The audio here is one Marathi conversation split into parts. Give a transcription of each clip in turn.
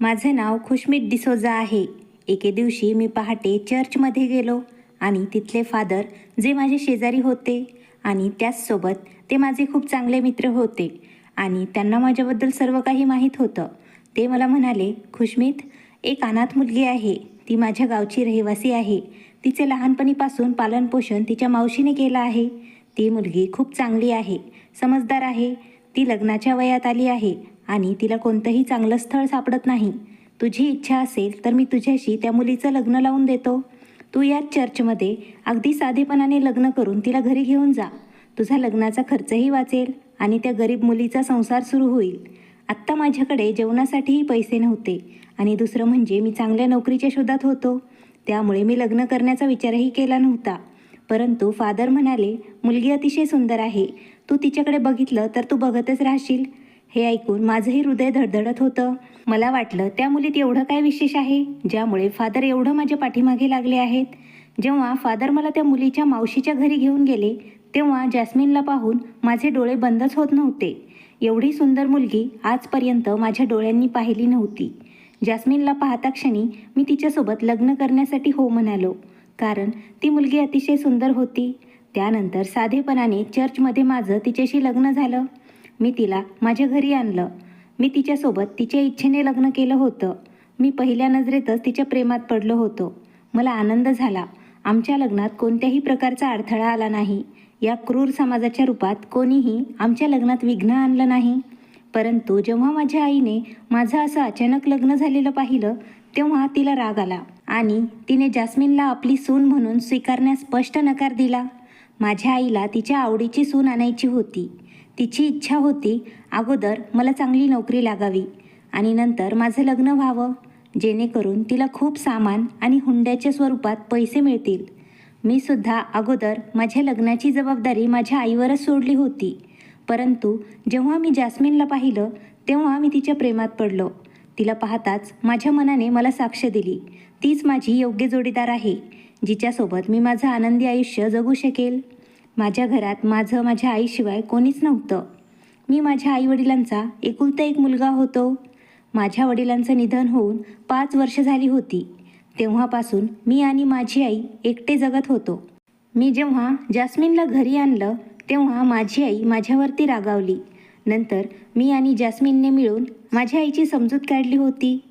माझे नाव खुशमित डिसोजा आहे. एके दिवशी मी पहाटे चर्चमध्ये गेलो आणि तिथले फादर जे माझे शेजारी होते आणि त्याचसोबत ते माझे खूप चांगले मित्र होते आणि त्यांना माझ्याबद्दल सर्व काही माहीत होतं. ते मला म्हणाले खुशमित एक अनाथ मुलगी आहे. ती माझ्या गावची रहिवासी आहे. तिचे लहानपणीपासून पालनपोषण तिच्या मावशीने केलं आहे. ती मुलगी खूप चांगली आहे समजदार आहे. ती लग्नाच्या वयात आली आहे. आणि तिला कोणतंही चांगलं स्थळ सापडत नाही. तुझी इच्छा असेल तर मी तुझ्याशी त्या मुलीचं लग्न लावून देतो. तू याच चर्चमध्ये अगदी साधेपणाने लग्न करून तिला घरी घेऊन जा. तुझा लग्नाचा खर्चही वाचेल आणि त्या गरीब मुलीचा संसार सुरू होईल. आत्ता माझ्याकडे जेवणासाठीही पैसे नव्हते आणि दुसरं म्हणजे मी चांगल्या नोकरीच्या शोधात होतो. त्यामुळे मी लग्न करण्याचा विचारही केला नव्हता. परंतु फादर म्हणाले मुलगी अतिशय सुंदर आहे. तू तिच्याकडे बघितलं तर तू बघतच राहशील. हे ऐकून माझंही हृदय धडधडत होतं. मला वाटलं त्या मुलीत एवढं काय विशेष आहे ज्यामुळे फादर एवढं माझ्या पाठीमागे लागले आहेत. जेव्हा फादर मला त्या मुलीच्या मावशीच्या घरी घेऊन गेले तेव्हा जॅस्मिनला पाहून माझे डोळे बंदच होत नव्हते. एवढी सुंदर मुलगी आजपर्यंत माझ्या डोळ्यांनी पाहिली नव्हती. जॅस्मिनला पाहता क्षणी मी तिच्यासोबत लग्न करण्यासाठी हो म्हणालो कारण ती मुलगी अतिशय सुंदर होती. त्यानंतर साधेपणाने चर्चमध्ये माझं तिच्याशी लग्न झालं. मी तिला माझ्या घरी आणलं. मी तिच्यासोबत तिच्या इच्छेने लग्न केलं होतं. मी पहिल्या नजरेतच तिच्या प्रेमात पडलो होतो. मला आनंद झाला. आमच्या लग्नात कोणत्याही प्रकारचा अडथळा आला नाही. या क्रूर समाजाच्या रूपात कोणीही आमच्या लग्नात विघ्न आणलं नाही. परंतु जेव्हा माझ्या आईने माझं असं अचानक लग्न झालेलं पाहिलं तेव्हा तिला राग आला आणि तिने जास्मिनला आपली सून म्हणून स्वीकारण्यास स्पष्ट नकार दिला. माझ्या आईला तिच्या आवडीची सून आणायची होती. तिची इच्छा होती अगोदर मला चांगली नोकरी लागावी आणि नंतर माझं लग्न व्हावं जेणेकरून तिला खूप सामान आणि हुंड्याच्या स्वरूपात पैसे मिळतील. मी सुद्धा अगोदर माझ्या लग्नाची जबाबदारी माझ्या आईवरच सोडली होती. परंतु जेव्हा मी जास्मिनला पाहिलं तेव्हा मी तिच्या प्रेमात पडलो. तिला पाहताच माझ्या मनाने मला साक्ष दिली. तीच माझी योग्य जोडीदार आहे जिच्यासोबत मी माझं आनंदी आयुष्य जगू शकेल. माझ्या घरात माझं माझ्या आईशिवाय कोणीच नव्हतं. मी माझ्या आईवडिलांचा एकुलता एक मुलगा होतो. माझ्या वडिलांचं निधन होऊन पाच वर्ष झाली होती. तेव्हापासून मी आणि माझी आई एकटे जगत होतो. मी जेव्हा जास्मिनला घरी आणलं तेव्हा माझी आई माझ्यावरती रागावली. नंतर मी आणि जास्मिनने मिळून माझ्या आईची समजूत काढली होती.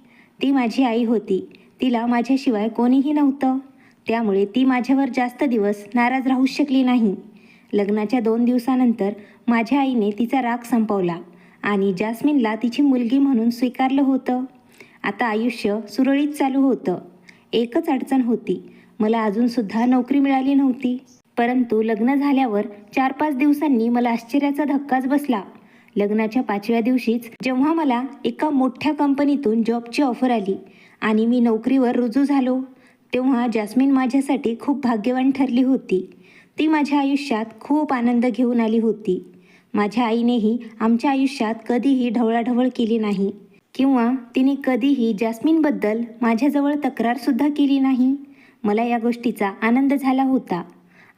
ती माझी आई होती. तिला माझ्याशिवाय कोणीही नव्हतं. त्यामुळे ती माझ्यावर जास्त दिवस नाराज राहूच शकली नाही. लग्नाच्या दोन दिवसानंतर माझ्या आईने तिचा राग संपवला आणि जास्मिनला तिची मुलगी म्हणून स्वीकारलं होतं. आता आयुष्य सुरळीत चालू होतं. एकच अडचण होती. मला अजूनसुद्धा नोकरी मिळाली नव्हती. परंतु लग्न झाल्यावर चार पाच दिवसांनी मला आश्चर्याचा धक्काच बसला. लग्नाच्या पाचव्या दिवशीच जेव्हा मला एका मोठ्या कंपनीतून जॉबची ऑफर आली आणि मी नोकरीवर रुजू झालो तेव्हा जास्मिन माझ्यासाठी खूप भाग्यवान ठरली होती. ती माझ्या आयुष्यात खूप आनंद घेऊन आली होती. माझ्या आईनेही आमच्या आयुष्यात कधीही ढवळाढवळ केली नाही. किंवा तिने कधीही जास्मिनबद्दल माझ्याजवळ तक्रारसुद्धा केली नाही. मला या गोष्टीचा आनंद झाला होता.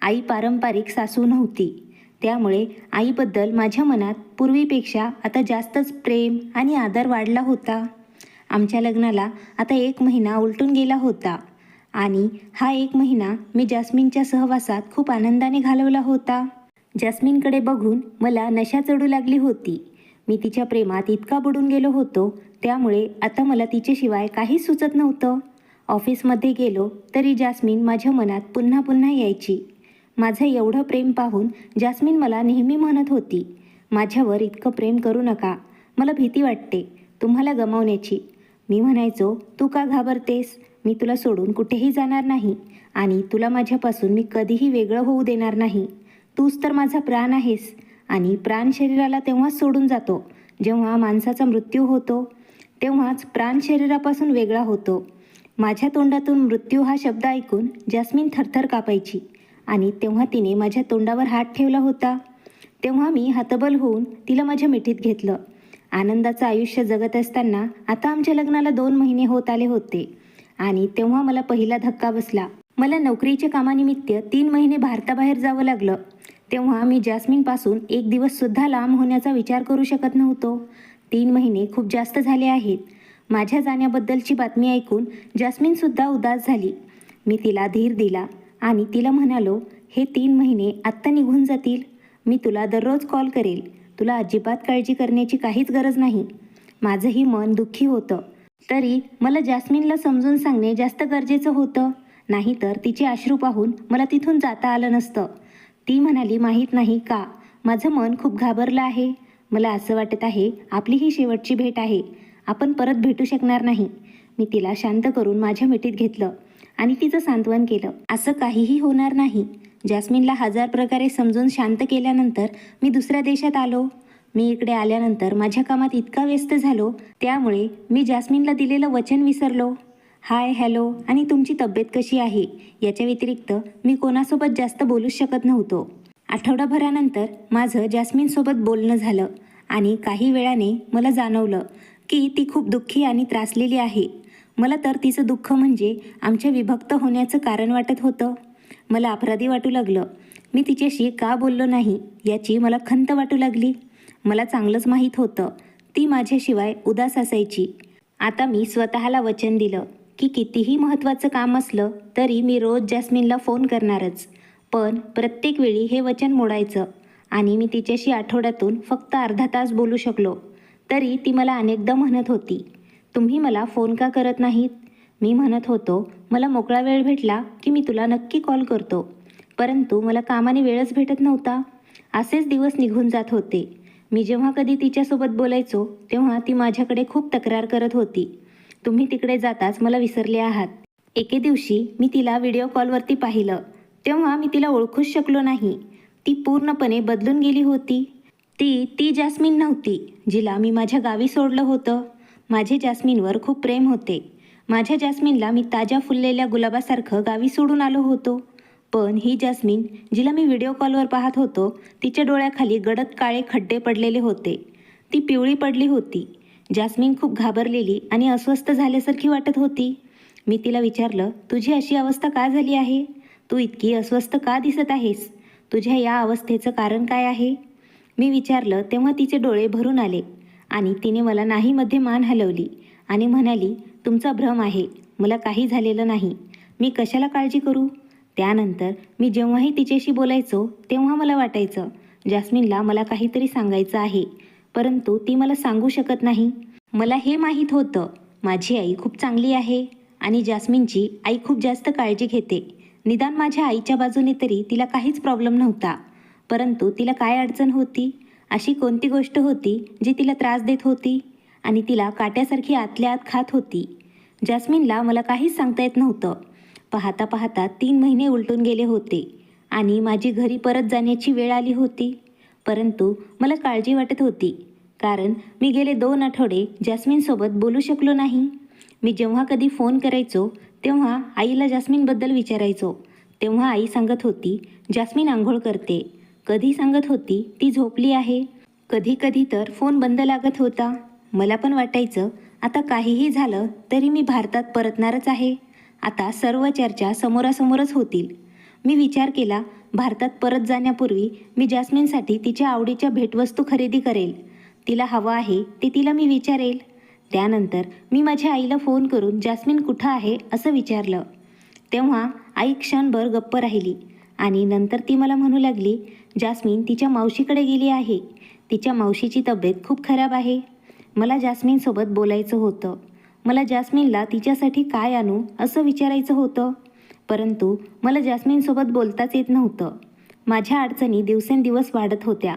आई पारंपरिक सासू नव्हती. त्यामुळे आईबद्दल माझ्या मनात पूर्वीपेक्षा आता जास्तच प्रेम आणि आदर वाढला होता. आमच्या लग्नाला आता एक महिना उलटून गेला होता. आणि हा एक महिना मी जास्मिनच्या सहवासात खूप आनंदाने घालवला होता. जास्मिनकडे बघून मला नशा चढू लागली होती. मी तिच्या प्रेमात इतका बुडून गेलो होतो त्यामुळे आता मला तिच्याशिवाय काहीच सुचत नव्हतं. ऑफिसमध्ये गेलो तरी जास्मिन माझ्या मनात पुन्हा पुन्हा यायची. माझं एवढं प्रेम पाहून जास्मिन मला नेहमी म्हणत होती माझ्यावर इतकं प्रेम करू नका. मला भीती वाटते तुम्हाला गमावण्याची. मी म्हणायचो तू का घाबरतेस? मी तुला सोडून कुठेही जाणार नाही आणि तुला माझ्यापासून मी कधीही वेगळं होऊ देणार नाही. तूच तर माझा प्राण आहेस आणि प्राण शरीराला तेव्हाच सोडून जातो. जेव्हा माणसाचा मृत्यू होतो तेव्हाच प्राण शरीरापासून वेगळा होतो. माझ्या तोंडातून मृत्यू हा शब्द ऐकून जास्मिन थरथर कापायची आणि तेव्हा तिने माझ्या तोंडावर हात ठेवला होता. तेव्हा मी हतबल होऊन तिला माझ्या मिठीत घेतलं. आनंदाचं आयुष्य जगत असताना आता आमच्या लग्नाला दोन महिने होत आले होते. आणि तेव्हा मला पहिला धक्का बसला. मला नोकरीच्या कामानिमित्त तीन महिने भारताबाहेर जावं लागलं. तेव्हा मी जास्मिनपासून एक दिवससुद्धा लांब होण्याचा विचार करू शकत नव्हतो. तीन महिने खूप जास्त झाले आहेत. माझ्या जाण्याबद्दलची बातमी ऐकून जास्मिनसुद्धा उदास झाली. मी तिला धीर दिला आणि तिला म्हणालो हे तीन महिने आत्ता निघून जातील. मी तुला दररोज कॉल करेल. तुला अजिबात काळजी करण्याची काहीच गरज नाही. माझंही मन दुःखी होतं. तरी मला जास्मिनला समजून सांगणे जास्त गरजेचं होतं. नाहीतर तिचे अश्रू पाहून मला तिथून जाता आलं नसतं. ती म्हणाली माहीत नाही का? माझं मन खूप घाबरलं आहे. मला असं वाटत आहे आपली ही शेवटची भेट आहे. आपण परत भेटू शकणार नाही. मी तिला शांत करून माझ्या मिठीत घेतलं आणि तिचं सांत्वन केलं. असं काहीही होणार नाही. जास्मिनला हजार प्रकारे समजून शांत केल्यानंतर मी दुसऱ्या देशात आलो. मी इकडे आल्यानंतर माझ्या कामात इतका व्यस्त झालो त्यामुळे मी जास्मिनला दिलेलं वचन विसरलो. हाय हॅलो आणि तुमची तब्येत कशी आहे? याच्या व्यतिरिक्त मी कोणासोबत जास्त बोलूच शकत नव्हतो. आठवडाभरानंतर माझं जास्मिनसोबत बोलणं झालं आणि काही वेळाने मला जाणवलं की ती खूप दुःखी आणि त्रासलेली आहे. मला तर तिचं दुःख म्हणजे आमच्या विभक्त होण्याचं कारण वाटत होतं. मला अपराधी वाटू लागलं. मी तिच्याशी का बोललो नाही याची मला खंत वाटू लागली. मला चांगलंच माहीत होतं. ती माझ्याशिवाय उदास असायची. आता मी स्वतःला वचन दिलं की कितीही महत्त्वाचं काम असलं तरी मी रोज जॅस्मिनला फोन करणारच. पण प्रत्येक वेळी हे वचन मोडायचं आणि मी तिच्याशी आठवड्यातून फक्त अर्धा तास बोलू शकलो. तरी ती मला अनेकदा म्हणत होती तुम्ही मला फोन का करत नाहीत? मी म्हणत होतो मला मोकळा वेळ भेटला की मी तुला नक्की कॉल करतो. परंतु मला कामाने वेळच भेटत नव्हता. असेच दिवस निघून जात होते. मी जेव्हा कधी तिच्यासोबत बोलायचो तेव्हा ती माझ्याकडे खूप तक्रार करत होती. तुम्ही तिकडे जाताच मला विसरले आहात. एके दिवशी मी तिला व्हिडिओ कॉलवरती पाहिलं. तेव्हा मी तिला ओळखूच शकलो नाही. ती पूर्णपणे बदलून गेली होती. ती ती जास्मिन नव्हती जिला मी माझ्या गावी सोडलं होतं. माझे जास्मिनवर खूप प्रेम होते. माझ्या जास्मिनला मी ताज्या फुललेल्या गुलाबासारखं गावी सोडून आलो होतो. पण ही जॅस्मिन जिला मी व्हिडिओ कॉलवर पाहत होतो तिच्या डोळ्याखाली गडद काळे खड्डे पडलेले होते. ती पिवळी पडली होती. जॅस्मिन खूप घाबरलेली आणि अस्वस्थ झाल्यासारखी वाटत होती. मी तिला विचारलं तुझी अशी अवस्था का झाली आहे? तू इतकी अस्वस्थ का दिसत आहेस? तुझ्या या अवस्थेचं कारण काय आहे? मी विचारलं तेव्हा तिचे डोळे भरून आले आणि तिने मला नाहीमध्ये मान हलवली आणि म्हणाली तुमचा भ्रम आहे. मला काही झालेलं नाही. मी कशाला काळजी करू? त्यानंतर मी जेव्हाही तिच्याशी बोलायचो तेव्हा मला वाटायचं जास्मिनला मला काहीतरी सांगायचं आहे परंतु ती मला सांगू शकत नाही. मला हे माहीत होतं माझी आई खूप चांगली आहे आणि जास्मिनची आई खूप जास्त काळजी घेते. निदान माझ्या आईच्या बाजूने तरी तिला काहीच प्रॉब्लेम नव्हता. परंतु तिला काय अडचण होती? अशी कोणती गोष्ट होती जी तिला त्रास देत होती आणि तिला काट्यासारखी आतल्या आत खात होती? जास्मिनला मला काहीच सांगता येत नव्हतं. पाहता पाहता तीन महिने उलटून गेले होते आणि माझी घरी परत जाण्याची वेळ आली होती. परंतु मला काळजी वाटत होती कारण मी गेले दोन आठवडे जास्मिनसोबत बोलू शकलो नाही. मी जेव्हा कधी फोन करायचो तेव्हा आईला जास्मिनबद्दल विचारायचो. तेव्हा आई सांगत होती जास्मिन आंघोळ करते. कधी सांगत होती ती झोपली आहे. कधी कधी तर फोन बंद लागत होता. मला पण वाटायचं आता काहीही झालं तरी मी भारतात परतणारच आहे. आता सर्व चर्चा समोरासमोरच होतील. मी विचार केला भारतात परत जाण्यापूर्वी मी जास्मिनसाठी तिच्या आवडीच्या भेटवस्तू खरेदी करेल. तिला हवं आहे ते तिला मी विचारेल. त्यानंतर मी माझ्या आईला फोन करून जास्मिन कुठं आहे असं विचारलं. तेव्हा आई क्षणभर गप्प राहिली आणि नंतर ती मला म्हणू लागली जास्मिन तिच्या मावशीकडे गेली आहे. तिच्या मावशीची तब्येत खूप खराब आहे. मला जास्मिनसोबत बोलायचं होतं. मला जास्मिनला तिच्यासाठी काय आणू असं विचारायचं होतं. परंतु मला जास्मिनसोबत बोलताच येत नव्हतं. माझ्या अडचणी दिवसेंदिवस वाढत होत्या.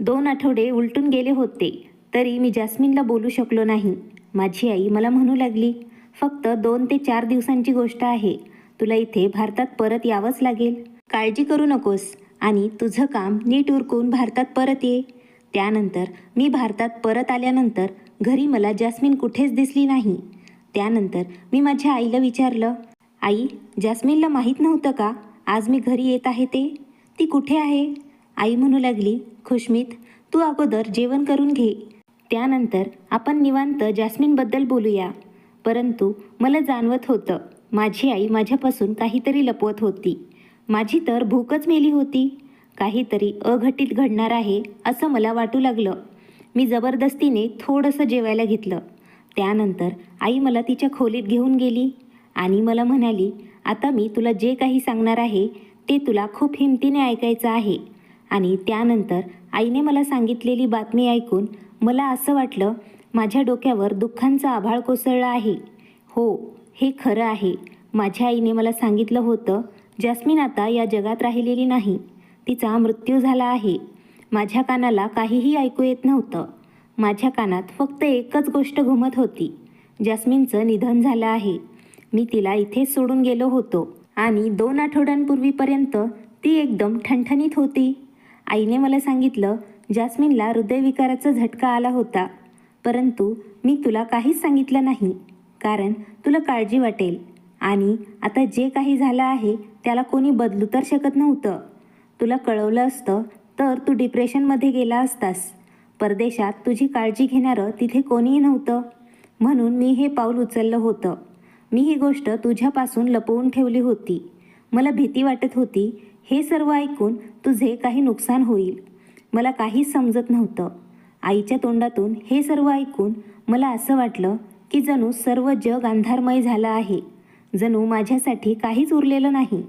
दोन आठवडे उलटून गेले होते. तरी मी जास्मिनला बोलू शकलो नाही. माझी आई मला म्हणू लागली फक्त दोन ते चार दिवसांची गोष्ट आहे. तुला इथे भारतात परत यावंच लागेल. काळजी करू नकोस आणि तुझं काम नीट उरकून भारतात परत ये. त्यानंतर मी भारतात परत आल्यानंतर घरी मला जास्मिन कुठेच दिसली नाही. त्यानंतर मी माझ्या आईला विचारलं आई जास्मिनला माहीत नव्हतं का? आज मी घरी येत आहे ते? ती कुठे आहे? आई म्हणू लागली खुशमीत तू अगोदर जेवण करून घे. त्यानंतर आपण निवांत जास्मिनबद्दल बोलूया. परंतु मला जाणवत होतं माझी आई माझ्यापासून काहीतरी लपवत होती. माझी तर भूकच मेली होती. काहीतरी अघटित घडणार आहे असं मला वाटू लागलं. मी जबरदस्तीने थोडंसं जेवायला घेतलं. त्यानंतर आई मला तिच्या खोलीत घेऊन गेली आणि मला म्हणाली आता मी तुला जे काही सांगणार आहे ते तुला खूप हिमतीने ऐकायचं आहे. आणि त्यानंतर आईने मला सांगितलेली बातमी ऐकून मला असं वाटलं माझ्या डोक्यावर दुःखांचा आभाळ कोसळला आहे. हो हे खरं आहे. माझ्या आईने मला सांगितलं होतं जॅस्मिन आता या जगात राहिलेली नाही. तिचा मृत्यू झाला आहे. माझ्या कानाला काहीही ऐकू येत नव्हतं. माझ्या कानात फक्त एकच गोष्ट घुमत होती. जास्मिनचं निधन झालं आहे. मी तिला इथेच सोडून गेलो होतो आणि दोन आठवड्यांपूर्वीपर्यंत ती एकदम ठणठणीत होती. आईने मला सांगितलं जास्मिनला हृदयविकाराचा झटका आला होता. परंतु मी तुला काहीच सांगितलं नाही. कारण तुला काळजी वाटेल. आणि आता जे काही झालं आहे त्याला कोणी बदलू तर शकत नव्हतं. तुला कळवलं असतं तर तू डिप्रेशनमध्ये गेला असतास. परदेशात तुझी काळजी घेणारं तिथे कोणीही नव्हतं. म्हणून मी हे पाऊल उचललं होतं. मी ही गोष्ट तुझ्यापासून लपवून ठेवली होती. मला भीती वाटत होती हे सर्व ऐकून तुझे काही नुकसान होईल. मला काहीच समजत नव्हतं. आईच्या तोंडातून हे सर्व ऐकून मला असं वाटलं की जणू सर्व जग अंधारमय झालं आहे. जणू माझ्यासाठी काहीच उरलेलं नाही.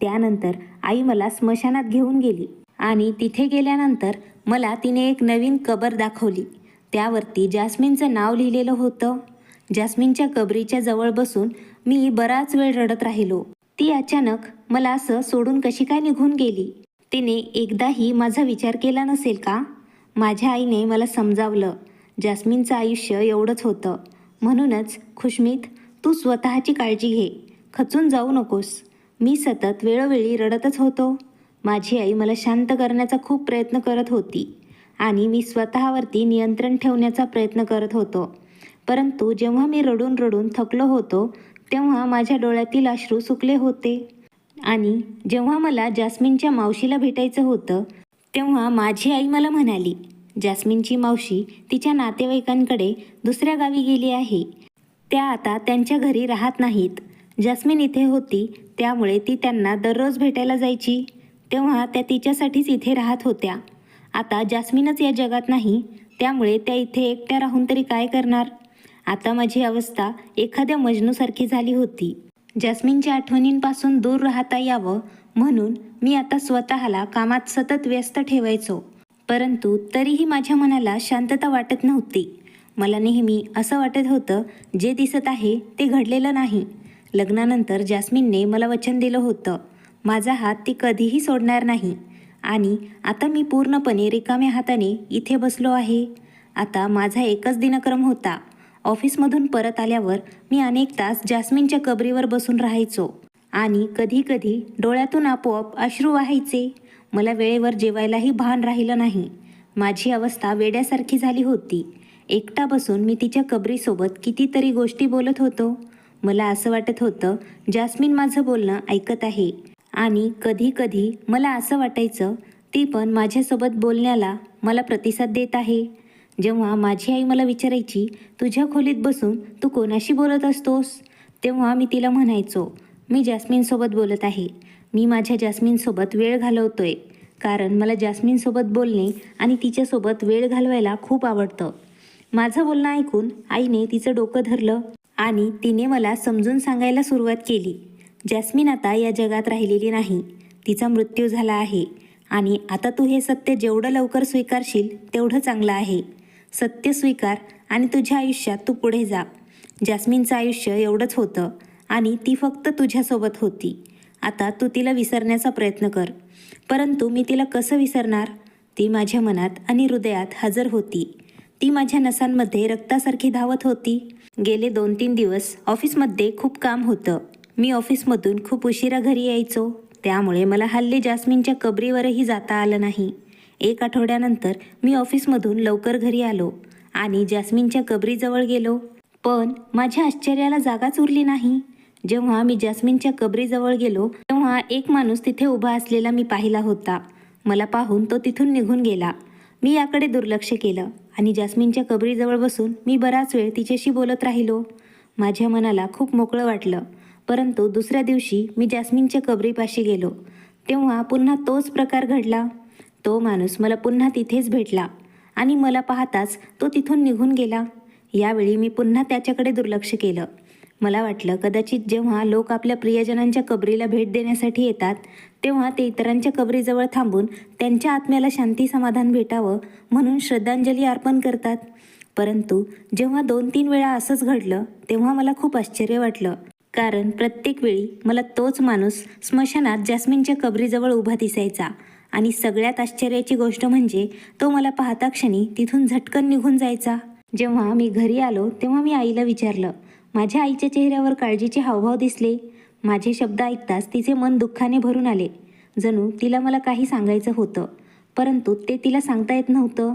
त्यानंतर आई मला स्मशानात घेऊन गेली. आणि तिथे गेल्यानंतर मला तिने एक नवीन कबर दाखवली. त्यावरती जास्मिनचं नाव लिहिलेलं होतं. जास्मिनच्या कबरीच्या जवळ बसून मी बराच वेळ रडत राहिलो. ती अचानक मला असं सोडून कशी काय निघून गेली? तिने एकदाही माझा विचार केला नसेल का? माझ्या आईने मला समजावलं जास्मिनचं आयुष्य एवढंच होतं. म्हणूनच खुशमीत तू स्वतःची काळजी घे. खचून जाऊ नकोस. मी सतत वेळोवेळी रडतच होतो. माझी आई मला शांत करण्याचा खूप प्रयत्न करत होती आणि मी स्वतःवरती नियंत्रण ठेवण्याचा प्रयत्न करत होतो. परंतु जेव्हा मी रडून रडून थकलो होतो तेव्हा माझ्या डोळ्यातील अश्रू सुकले होते. आणि जेव्हा मला जास्मिनच्या मावशीला भेटायचं होतं तेव्हा माझी आई मला म्हणाली जास्मिनची मावशी तिच्या नातेवाईकांकडे दुसऱ्या गावी गेली आहे. त्या आता त्यांच्या घरी राहत नाहीत. जास्मिन इथे होती त्यामुळे ती त्यांना दररोज भेटायला जायची. तेव्हा त्या तिच्यासाठीच इथे राहत होत्या. आता जास्मिनच या जगात नाही त्यामुळे त्या इथे एकट्या राहून तरी काय करणार? आता माझी अवस्था एखाद्या मजनूसारखी झाली होती. जास्मिनच्या आठवणींपासून दूर राहता यावं म्हणून मी आता स्वतःला कामात सतत व्यस्त ठेवायचो. परंतु तरीही माझ्या मनाला शांतता वाटत नव्हती. मला नेहमी असं वाटत होतं जे दिसत आहे ते घडलेलं नाही. लग्नानंतर जास्मिनने मला वचन दिलं होतं. माझा हात ती कधीही सोडणार नाही. आणि आता मी पूर्णपणे रिकाम्या हाताने इथे बसलो आहे. आता माझा एकच दिनक्रम होता. ऑफिसमधून परत आल्यावर मी अनेक तास जास्मिनच्या कबरीवर बसून राहायचो. आणि कधीकधी डोळ्यातून आपोआप अश्रू व्हायचे. मला वेळेवर जेवायलाही भान राहिलं नाही. माझी अवस्था वेड्यासारखी झाली होती. एकटा बसून मी तिच्या कबरीसोबत कितीतरी गोष्टी बोलत होतो. मला असं वाटत होतं जास्मिन माझं बोलणं ऐकत आहे. आणि कधी कधी मला असं वाटायचं ती पण माझ्यासोबत बोलण्याला मला प्रतिसाद देत आहे. जेव्हा माझी आई मला विचारायची तुझ्या खोलीत बसून तू कोणाशी बोलत असतोस? तेव्हा मी तिला म्हणायचो मी जास्मिनसोबत बोलत आहे. मी माझ्या जास्मिनसोबत वेळ घालवतोय. कारण मला जास्मिनसोबत बोलणे आणि तिच्यासोबत वेळ घालवायला खूप आवडतं. माझं बोलणं ऐकून आईने तिचं डोकं धरलं आणि तिने मला समजून सांगायला सुरुवात केली. जॅस्मिन आता या जगात राहिलेली नाही. तिचा मृत्यू झाला आहे. आणि आता तू हे सत्य जेवढं लवकर स्वीकारशील तेवढं चांगलं आहे. सत्य स्वीकार आणि तुझ्या आयुष्यात तू पुढे जा. जॅस्मिनचं आयुष्य एवढंच होतं आणि ती फक्त तुझ्यासोबत होती. आता तू तिला विसरण्याचा प्रयत्न कर. परंतु मी तिला कसं विसरणार? ती माझ्या मनात आणि हृदयात हजर होती. ती माझ्या नसांमध्ये रक्तासारखी धावत होती. गेले दोन तीन दिवस ऑफिसमध्ये खूप काम होतं. मी ऑफिसमधून खूप उशिरा घरी यायचो. त्यामुळे मला हल्ली जास्मिनच्या कबरीवरही जाता आलं नाही. एक आठवड्यानंतर मी ऑफिसमधून लवकर घरी आलो आणि जास्मिनच्या कबरीजवळ गेलो. पण माझ्या आश्चर्याला जागाच उरली नाही. जेव्हा मी जास्मिनच्या कबरीजवळ गेलो तेव्हा एक माणूस तिथे उभा असलेला मी पाहिला होता. मला पाहून तो तिथून निघून गेला. मी याकडे दुर्लक्ष केलं आणि जास्मिनच्या कबरीजवळ बसून मी बराच वेळ तिच्याशी बोलत राहिलो. माझ्या मनाला खूप मोकळं वाटलं. परंतु दुसऱ्या दिवशी मी जास्मिनच्या कबरीपाशी गेलो. तेव्हा पुन्हा तोच प्रकार घडला. तो माणूस मला पुन्हा तिथेच भेटला आणि मला पाहताच तो तिथून निघून गेला. यावेळी मी पुन्हा त्याच्याकडे दुर्लक्ष केलं. मला वाटलं कदाचित जेव्हा लोक आपल्या प्रियजनांच्या कबरीला भेट देण्यासाठी येतात तेव्हा ते इतरांच्या कबरीजवळ थांबून त्यांच्या आत्म्याला शांती समाधान भेटावं म्हणून श्रद्धांजली अर्पण करतात. परंतु जेव्हा दोन तीन वेळा असंच घडलं तेव्हा मला खूप आश्चर्य वाटलं. कारण प्रत्येक वेळी मला तोच माणूस स्मशानात जास्मिनच्या कबरीजवळ उभा दिसायचा. आणि सगळ्यात आश्चर्याची गोष्ट म्हणजे तो मला पाहता क्षणी तिथून झटकन निघून जायचा. जेव्हा मी घरी आलो तेव्हा मी आईला विचारलं माझ्या आईच्या चेहऱ्यावर काळजीचे हावभाव दिसले? माझे शब्द ऐकताच तिचे मन दुःखाने भरून आले. जणू तिला मला काही सांगायचं होतं परंतु ते तिला सांगता येत नव्हतं.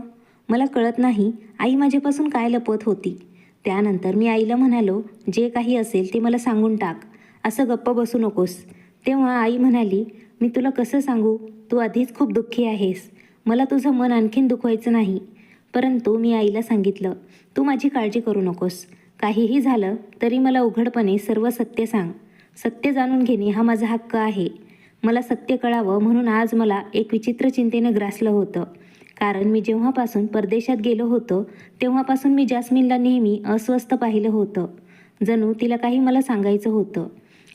मला कळत नाही आई माझ्यापासून काय लपवत होती. त्यानंतर मी आईला म्हणालो जे काही असेल ते मला सांगून टाक. असं गप्प बसू नकोस. तेव्हा आई म्हणाली मी तुला कसं सांगू? तू आधीच खूप दुःखी आहेस. मला तुझं मन आणखीन दुखवायचं नाही. परंतु मी आईला सांगितलं तू माझी काळजी करू नकोस. काहीही झालं तरी मला उघडपणे सर्व सत्य सांग. सत्य जाणून घेणे हा माझा हक्क आहे. मला सत्य कळावं म्हणून आज मला एक विचित्र चिंतेनं ग्रासलं होतं. कारण मी जेव्हापासून परदेशात गेलो होतो तेव्हापासून मी जास्मिनला नेहमी अस्वस्थ पाहिलं होतं. जणू तिला काही मला सांगायचं होतं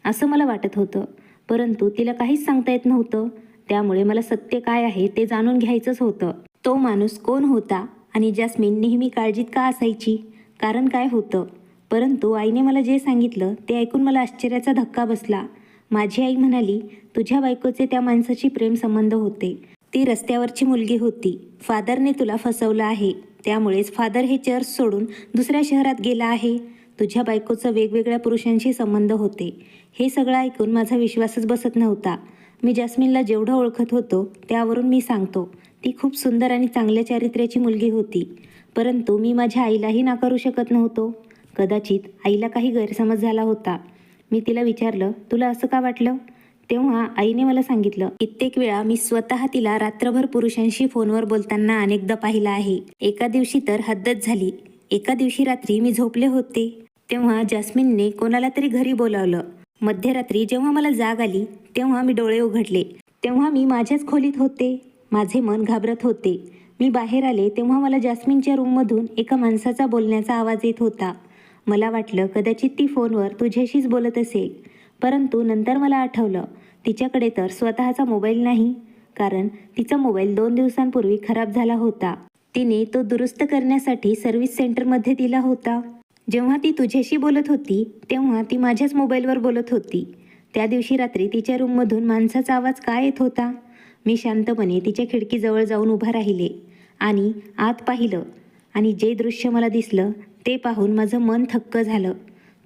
असं मला वाटत होतं. परंतु तिला काहीच सांगता येत नव्हतं. त्यामुळे मला सत्य काय आहे ते जाणून घ्यायचंच होतं. तो माणूस कोण होता आणि जास्मिन नेहमी काळजीत का असायची? कारण काय होतं? परंतु आईने मला जे सांगितलं ते ऐकून मला आश्चर्याचा धक्का बसला. माझी आई म्हणाली तुझ्या बायकोचे त्या माणसाशी प्रेम संबंध होते. ती रस्त्यावरची मुलगी होती. फादरने तुला फसवलं आहे. त्यामुळेच फादर हे चर्च सोडून दुसऱ्या शहरात गेला आहे. तुझ्या बायकोचं वेगवेगळ्या पुरुषांशी संबंध होते. हे सगळं ऐकून माझा विश्वासच बसत नव्हता. मी जास्मिनला जेवढं ओळखत होतो त्यावरून मी सांगतो. ती खूप सुंदर आणि चांगल्या चारित्र्याची मुलगी होती. परंतु मी माझ्या आईलाही नाकारू शकत नव्हतो. कदाचित आईला काही गैरसमज झाला होता. मी तिला विचारलं तुला असं का वाटलं? तेव्हा आईने मला सांगितलं कित्येक वेळा मी स्वतः तिला रात्रभर पुरुषांशी फोनवर बोलताना अनेकदा पाहिलं आहे. एका दिवशी तर हद्दच झाली. एका दिवशी रात्री मी झोपले होते. तेव्हा जास्मिनने कोणाला तरी घरी बोलावलं. मध्यरात्री जेव्हा मला जाग आली तेव्हा मी डोळे उघडले. तेव्हा मी माझ्याच खोलीत होते. माझे मन घाबरत होते. मी बाहेर आले तेव्हा मला जास्मिनच्या रूममधून एका माणसाचा बोलण्याचा आवाज येत होता. मला वाटलं कदाचित ती फोनवर तुझ्याशीच बोलत असेल. परंतु नंतर मला आठवलं तिच्याकडे तर स्वतःचा मोबाईल नाही कारण तिचा मोबाईल दोन दिवसांपूर्वी खराब झाला होता. तिने तो दुरुस्त करण्यासाठी सर्व्हिस सेंटरमध्ये दिला होता. जेव्हा ती तुझ्याशी बोलत होती तेव्हा ती माझ्याच मोबाईलवर बोलत होती. त्या दिवशी रात्री तिच्या रूममधून माणसाचा आवाज का येत होता? मी शांतपणे तिच्या खिडकीजवळ जाऊन उभा राहिले आणि आत पाहिलं आणि जे दृश्य मला दिसलं ते पाहून माझं मन थक्क झालं.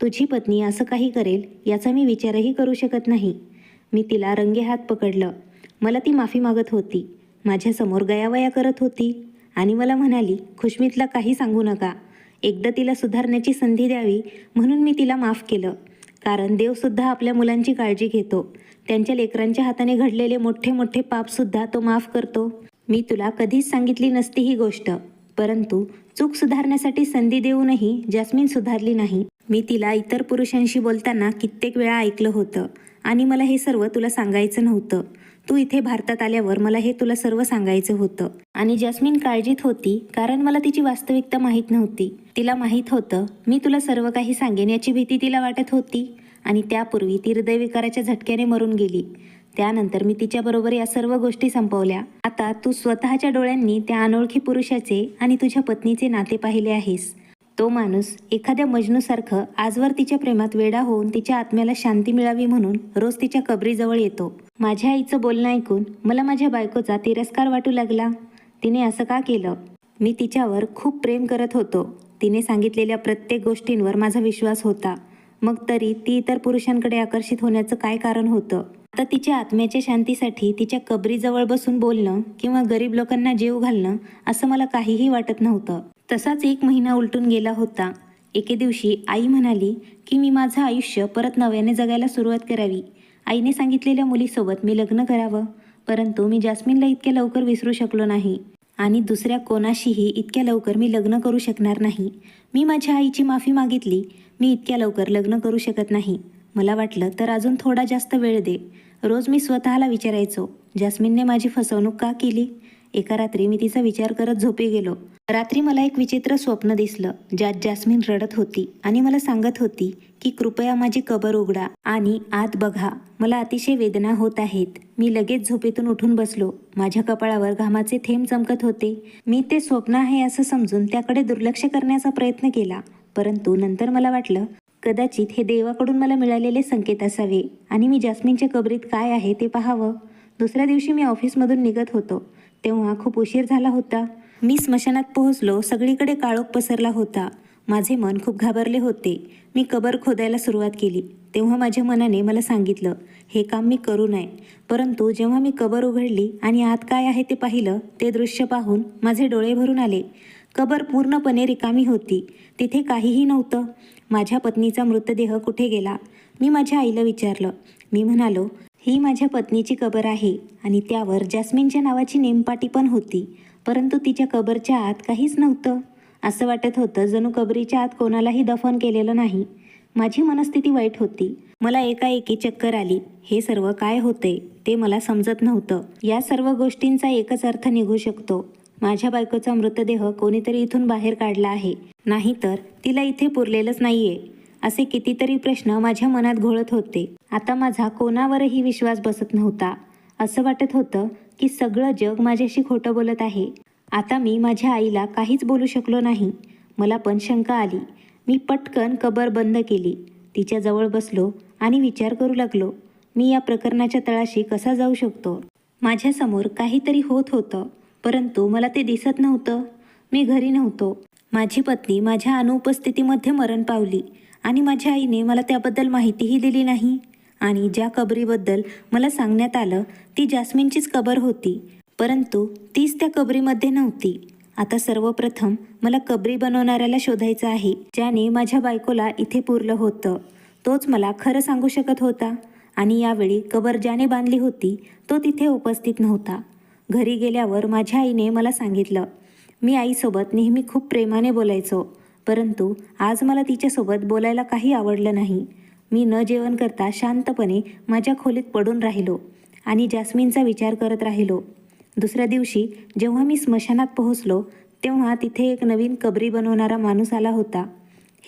तुझी पत्नी असं काही करेल याचा मी विचारही करू शकत नाही. मी तिला रंगे हात पकडलं. मला ती माफी मागत होती. माझ्यासमोर गयावया करत होती. आणि मला म्हणाली खुशमीतला काही सांगू नका. एकदा तिला सुधारण्याची संधी द्यावी म्हणून मी तिला माफ केलं. कारण देवसुद्धा आपल्या मुलांची काळजी घेतो. त्यांच्या लेकरांच्या हाताने घडलेले मोठे मोठे पापसुद्धा तो माफ करतो. मी तुला कधीच सांगितली नसती ही गोष्ट. परंतु चूक सुधारण्यासाठी संधी देऊनही जास्मिन सुधारली नाही. मी तिला इतर पुरुषांशी बोलताना कित्येक वेळा ऐकलं होतं आणि मला हे सर्व तुला सांगायचं नव्हतं. तू इथे भारतात आल्यावर मला हे तुला सर्व सांगायचं होतं. आणि जस्मिन काळजीत होती कारण मला तिची वास्तविकता माहीत नव्हती. तिला माहीत होतं मी तुला सर्व काही सांगेन याची भीती तिला वाटत होती आणि त्यापूर्वी ती हृदयविकाराच्या झटक्याने मरून गेली. त्यानंतर मी तिच्याबरोबर या सर्व गोष्टी संपवल्या. आता तू स्वतःच्या डोळ्यांनी त्या अनोळखी पुरुषाचे आणि तुझ्या पत्नीचे नाते पाहिले आहेस. तो माणूस एखाद्या मजनूसारखं आजवर तिच्या प्रेमात वेडा होऊन तिच्या आत्म्याला शांती मिळावी म्हणून रोज तिच्या कबरीजवळ येतो. माझ्या आईचं बोलणं ऐकून मला माझ्या बायकोचा तिरस्कार वाटू लागला. तिने असं का केलं? मी तिच्यावर खूप प्रेम करत होतो. तिने सांगितलेल्या प्रत्येक गोष्टींवर माझा विश्वास होता. मग तरी ती इतर पुरुषांकडे आकर्षित होण्याचं काय कारण होतं? आता तिच्या आत्म्याच्या शांतीसाठी तिच्या कबरीजवळ बसून बोलणं किंवा गरीब लोकांना जीव घालणं असं मला काहीही वाटत नव्हतं. तसाच एक महिना उलटून गेला होता. एके दिवशी आई म्हणाली की मी माझं आयुष्य परत नव्याने जगायला सुरुवात करावी. आईने सांगितलेल्या मुलीसोबत मी लग्न करावं. परंतु मी जास्मिनला इतक्या लवकर विसरू शकलो नाही आणि दुसऱ्या कोणाशीही इतक्या लवकर मी लग्न करू शकणार नाही. मी माझ्या आईची माफी मागितली. मी इतक्या लवकर लग्न करू शकत नाही. मला वाटलं तर अजून थोडा जास्त वेळ दे. रोज मी स्वतःला विचारायचो जास्मिनने माझी फसवणूक का केली? एका रात्री मी तिचा विचार करत झोपी गेलो. रात्री मला एक विचित्र स्वप्न दिसलं ज्यात जास्मिन रडत होती आणि मला सांगत होती की कृपया माझी कबर उघडा आणि आत बघा मला अतिशय वेदना होत आहेत. मी लगेच झोपेतून उठून बसलो. माझ्या कपाळावर घामाचे थेंब चमकत होते. मी ते स्वप्न आहे असं समजून त्याकडे दुर्लक्ष करण्याचा प्रयत्न केला. परंतु नंतर मला वाटलं कदाचित हे देवाकडून मला मिळालेले संकेत असावे आणि मी जास्मिनच्या कबरीत काय आहे ते पाहावं. दुसऱ्या दिवशी मी ऑफिसमधून निघत होतो. तेव्हा खूप उशीर झाला होता. मी स्मशानात पोहोचलो सगळीकडे काळोख पसरला होता. माझे मन खूप घाबरले होते. मी कबर खोदायला सुरुवात केली. तेव्हा माझ्या मनाने मला सांगितलं हे काम मी करू नये. परंतु जेव्हा मी कबर उघडली आणि आत काय आहे ते पाहिलं ते दृश्य पाहून माझे डोळे भरून आले. कबर पूर्णपणे रिकामी होती. तिथे काहीही नव्हतं. माझ्या पत्नीचा मृतदेह कुठे गेला? मी माझ्या आईला विचारलं. मी म्हणालो ही माझ्या पत्नीची कबर आहे आणि त्यावर जास्मिनच्या नावाची नेमपाटी पण होती परंतु तिच्या कबरच्या आत काहीच नव्हतं. असं वाटत होतं जणू कबरीच्या आत कोणालाही दफन केलेलं नाही. माझी मनस्थिती वाईट होती. मला एकाएकी चक्कर आली. हे सर्व काय होते ते मला समजत नव्हतं. या सर्व गोष्टींचा एकच अर्थ निघू शकतो. माझ्या बायकोचा मृतदेह कोणीतरी इथून बाहेर काढला आहे. नाहीतर तिला इथे पुरलेलंच नाहीये. असे कितीतरी प्रश्न माझ्या मनात घोळत होते. आता माझा कोणावरही विश्वास बसत नव्हता. असं वाटत होतं की सगळं जग माझ्याशी खोटं बोलत आहे. आता मी माझ्या आईला काहीच बोलू शकलो नाही. मला पण शंका आली. मी पटकन कबर बंद केली. तिच्याजवळ बसलो आणि विचार करू लागलो मी या प्रकरणाच्या तळाशी कसा जाऊ शकतो? माझ्यासमोर काहीतरी होत होतं परंतु मला ते दिसत नव्हतं. मी घरी नव्हतो. माझी पत्नी माझ्या अनुपस्थितीमध्ये मरण पावली. आणि माझ्या आईने मला त्याबद्दल माहितीही दिली नाही. आणि ज्या कबरीबद्दल मला सांगण्यात आलं ती जास्मिनचीच कबर होती. परंतु तीच त्या कबरीमध्ये नव्हती. आता सर्वप्रथम मला कबरी बनवणाऱ्याला शोधायचं आहे ज्याने माझ्या बायकोला इथे पुरलं होतं. तोच मला खरं सांगू शकत होता. आणि यावेळी कबर ज्याने बांधली होती तो तिथे उपस्थित नव्हता. घरी गेल्यावर माझ्या आईने मला सांगितलं मी आईसोबत नेहमी खूप प्रेमाने बोलायचो. परंतु आज मला तिच्यासोबत बोलायला काही आवडलं नाही. मी न जेवण करता शांतपणे माझ्या खोलीत पडून राहिलो आणि जास्मिनचा विचार करत राहिलो. दुसऱ्या दिवशी जेव्हा मी स्मशानात पोहोचलो तेव्हा तिथे एक नवीन कबरी बनवणारा माणूस आला होता.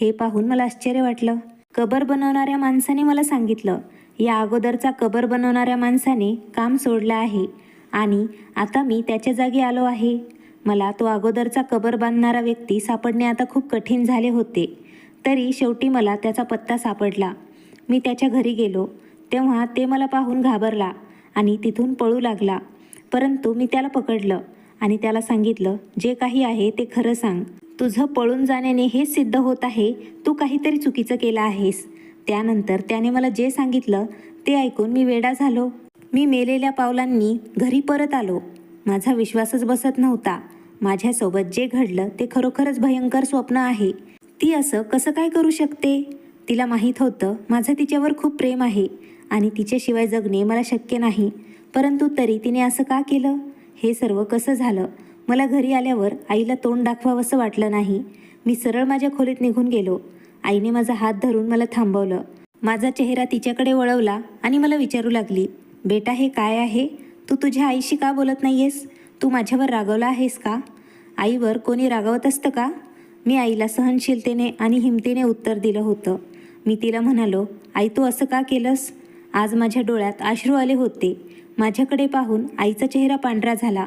हे पाहून मला आश्चर्य वाटलं. कबर बनवणाऱ्या माणसाने मला सांगितलं या अगोदरचा कबर बनवणाऱ्या माणसाने काम सोडलं आहे आणि आता मी त्याच्या जागी आलो आहे. मला तो अगोदरचा कबर बांधणारा व्यक्ती सापडणे आता खूप कठीण झाले होते. तरी शेवटी मला त्याचा पत्ता सापडला. मी त्याच्या घरी गेलो. तेव्हा ते मला पाहून घाबरला आणि तिथून पळू लागला. परंतु मी त्याला पकडलं आणि त्याला सांगितलं जे काही आहे ते खरं सांग. तुझं पळून जाण्याने हेच सिद्ध होत आहे तू काहीतरी चुकीचं केलं आहेस त्यानंतर त्याने मला जे सांगितलं ते ऐकून मी वेडा झालो. मी मेलेल्या पावलांनी घरी परत आलो. माझा विश्वासच बसत नव्हता. माझ्यासोबत जे घडलं ते खरोखरच भयंकर स्वप्न आहे. ती असं कसं काय करू शकते? तिला माहीत होतं माझं तिच्यावर खूप प्रेम आहे आणि तिच्याशिवाय जगणे मला शक्य नाही. परंतु तरी तिने असं का केलं? हे सर्व कसं झालं? मला घरी आल्यावर आईला तोंड दाखवावंसं वाटलं नाही. मी सरळ माझ्या खोलीत निघून गेलो. आईने माझा हात धरून मला थांबवलं. माझा चेहरा तिच्याकडे वळवला आणि मला विचारू लागली बेटा हे काय आहे? तू तुझ्या आईशी का बोलत नाहीयेस? तू माझ्यावर रागवला आहेस का? आईवर कोणी रागवत असतं का? मी आईला सहनशीलतेने आणि हिमतीने उत्तर दिलं होतं. मी तिला म्हणालो आई तू असं का केलंस? आज माझ्या डोळ्यात अश्रू आले होते. माझ्याकडे पाहून आईचा चेहरा पांढरा झाला.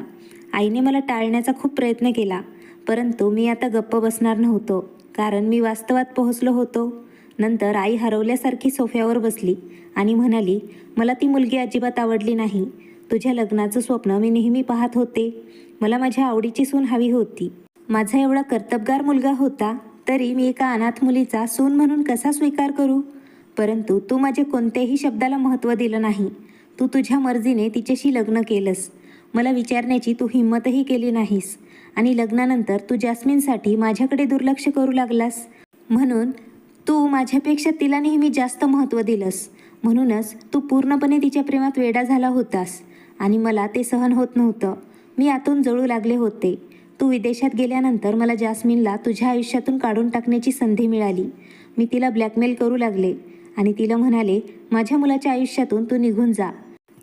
आईने मला टाळण्याचा खूप प्रयत्न केला परंतु मी आता गप्प बसणार नव्हतो कारण मी वास्तवात पोहोचलो होतो. नंतर आई हरवल्यासारखी सोफ्यावर बसली आणि म्हणाली मला ती मुलगी अजिबात आवडली नाही. तुझ्या लग्नाचं स्वप्न मी नेहमी पाहत होते. मला माझ्या आवडीची सून हवी होती. माझा एवढा कर्तबगार मुलगा होता तरी मी एका अनाथ मुलीचा सून म्हणून कसा स्वीकार करू? परंतु तू माझ्या कोणत्याही शब्दाला महत्त्व दिलं नाही. तू तुझ्या मर्जीने तिच्याशी लग्न केलंस. मला विचारण्याची तू हिंमतही केली नाहीस. आणि लग्नानंतर तू जास्मिनसाठी माझ्याकडे दुर्लक्ष करू लागलास. म्हणून तू माझ्यापेक्षा तिला नेहमी जास्त महत्त्व दिलंस. म्हणूनच तू पूर्णपणे तिच्या प्रेमात वेडा झाला होतास. आणि मला ते सहन होत नव्हतं. मी आतून जळू लागले होते. तू विदेशात गेल्यानंतर मला जास्मिनला तुझ्या आयुष्यातून काढून टाकण्याची संधी मिळाली. मी तिला ब्लॅकमेल करू लागले आणि तिला म्हणाले माझ्या मुलाच्या आयुष्यातून तू निघून जा.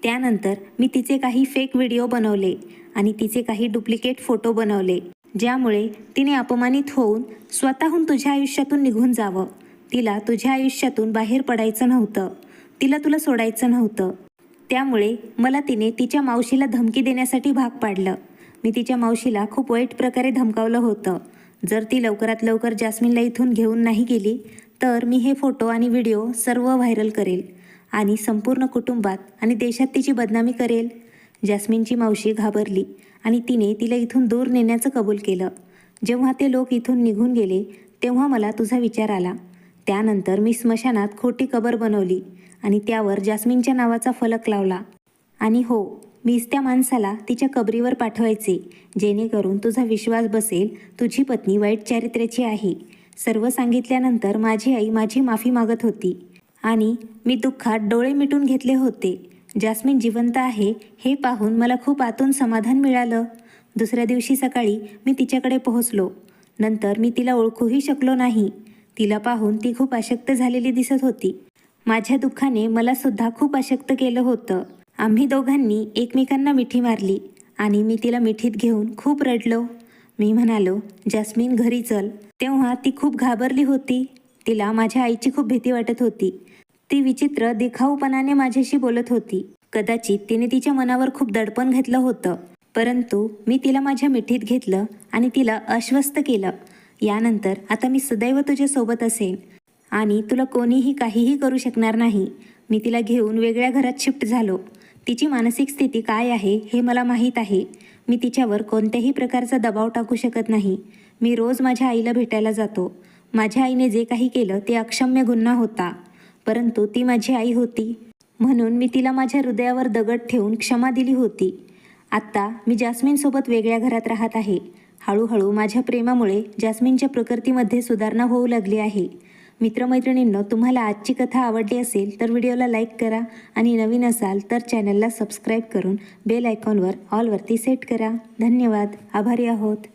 त्यानंतर मी तिचे काही फेक व्हिडिओ बनवले आणि तिचे काही डुप्लिकेट फोटो बनवले ज्यामुळे तिने अपमानित होऊन स्वतःहून तुझ्या आयुष्यातून निघून जावं. तिला तुझ्या आयुष्यातून बाहेर पडायचं नव्हतं. तिला तुला सोडायचं नव्हतं. त्यामुळे मला तिने तिच्या मावशीला धमकी देण्यासाठी भाग पाडलं. मी तिच्या मावशीला खूप वाईट प्रकारे धमकावलं होतं. जर ती लवकरात लवकर जास्मिनला इथून घेऊन नाही गेली तर मी हे फोटो आणि व्हिडिओ सर्व व्हायरल करेल आणि संपूर्ण कुटुंबात आणि देशात तिची बदनामी करेल. जास्मिनची मावशी घाबरली आणि तिने तिला इथून दूर नेण्याचं कबूल केलं. जेव्हा ते लोक इथून निघून गेले तेव्हा मला तुझा विचार आला. त्यानंतर मी स्मशानात खोटी कबर बनवली आणि त्यावर जास्मिनच्या नावाचा फलक लावला. आणि हो मीच त्या माणसाला तिच्या कबरीवर पाठवायचे जेणेकरून तुझा विश्वास बसेल तुझी पत्नी वाईट चारित्र्याची आहे. सर्व सांगितल्यानंतर माझी आई माझी माफी मागत होती. आणि मी दुःखात डोळे मिटून घेतले होते. जास्मिन जिवंत आहे हे पाहून मला खूप आतून समाधान मिळालं. दुसऱ्या दिवशी सकाळी मी तिच्याकडे पोहोचलो. नंतर मी तिला ओळखूही शकलो नाही. तिला पाहून ती खूप अशक्त झालेली दिसत होती. माझ्या दुःखाने मला सुद्धा खूप अशक्त केलं होतं. आम्ही दोघांनी एकमेकांना मिठी मारली आणि मी तिला मिठीत घेऊन खूप रडलो. मी म्हणालो जास्मिन घरी चल. तेव्हा ती खूप घाबरली होती. तिला माझ्या आईची खूप भीती वाटत होती. ती विचित्र दिखाऊपणाने माझ्याशी बोलत होती. कदाचित तिने तिच्या मनावर खूप दडपण घेतलं होतं. परंतु मी तिला माझ्या मिठीत घेतलं आणि तिला अस्वस्थ केलं. यानंतर आता मी सदैव तुझ्यासोबत असेन. आणि तुला कोणीही काहीही करू शकणार नाही. मी तिला घेऊन वेगळ्या घरात शिफ्ट झालो. तिची मानसिक स्थिती काय आहे हे मला माहीत आहे. मी तिच्यावर कोणत्याही प्रकारचा दबाव टाकू शकत नाही. मी रोज माझ्या आईला भेटायला जातो. माझ्या आईने जे काही केलं ते अक्षम्य गुन्हा होता. परंतु ती माझी आई होती. म्हणून मी तिला माझ्या हृदयावर दगड ठेवून क्षमा दिली होती. आत्ता मी जास्मिनसोबत वेगळ्या घरात राहत आहे. हळूहळू माझ्या प्रेमामुळे जास्मिनच्या प्रकृतीमध्ये सुधारणा होऊ लागली आहे. मित्रमैत्रिणींनो तुम्हाला आजची कथा आवडली असेल तर व्हिडिओला लाईक करा आणि नवीन असाल तर चॅनलला सबस्क्राईब करून बेल आयकॉनवर ऑलवरती सेट करा. धन्यवाद. आभारी आहोत.